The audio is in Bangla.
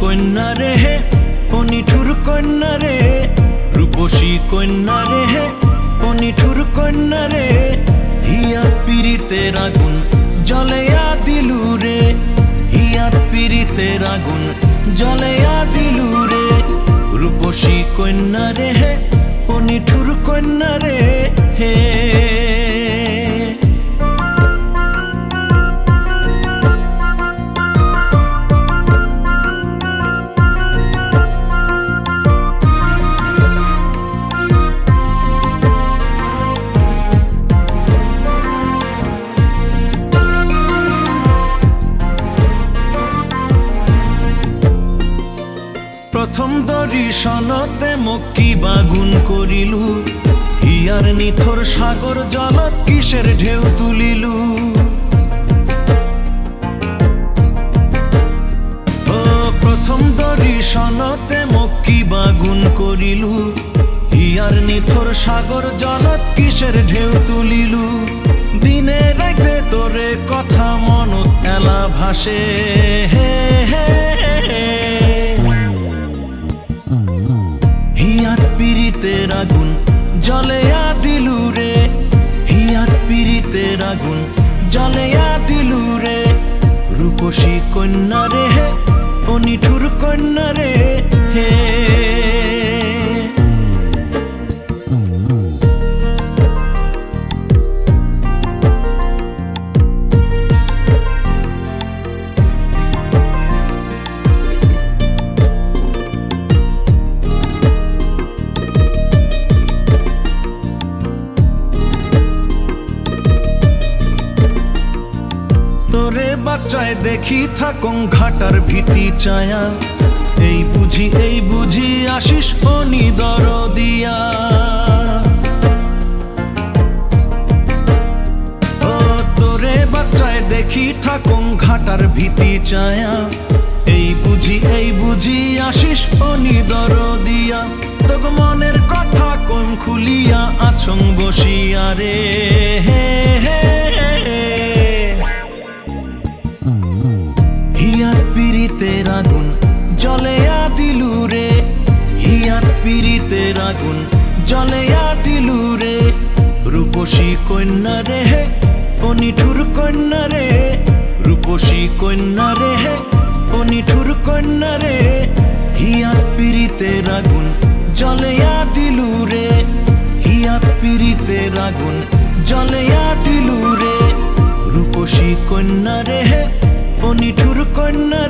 কন্যা রে হে, অনিঠুর কন্যা রে রূপসী কন্যা রে হে, অনিঠুর কন্যা রে হিয়া পিরিতে রাগুন জলেয়া দিলু রে হিয়াত পিরিতে রাগুন জলেয়া দিলু রে। রূপসী কন্যা রে হে প্রথম দর্শনতে মক্কি বাগুন করিলু। হিয়ার নিথর সাগর জলত কিসের ঢেউ তুলিলু। প্রথম দর্শনতে মক্কি বাগুন করিলু। হিয়ার নিথর সাগর জলত কিসের ঢেউ তুলিলু। দিনে রাইতে তোরে কথা মনত এলা ভাসে। হে হে পিরিতের আগুন জলে দিলু রে। হিয়াত পিরিতের আগুন জলে দিলু রে। রূপসী কন্যা রে বাচ্চায় দেখি থাকং ঘাটার ভীতি চায়া এই বুঝি এই বুঝি আসিস অনিদর দিয়া ও তোরে বাচ্চায় দেখি থাকং ঘাটার ভীতি চায়া এই বুঝি এই বুঝি আসিস অনিদর দিয়া তোগ মনের কথা কোন খুলিয়া আছং বসিয়া রে। হে হে পিরিতের আগুন, জলে দিলু রে। হিয়ার পিরিতের আগুন, জলে দিলু রে। রূপসী কন্যা রে হে, অনিঠুর কন্যা রে। রূপসী কন্যা রে হে, অনিঠুর কন্যা রে। হিয়ার পিরিতের আগুন, জলে দিলু রে। হিয়ার পিরিতের আগুন, জলে দিলু রে। রূপসী কন্যা রে হে, অনিঠুর কন্যা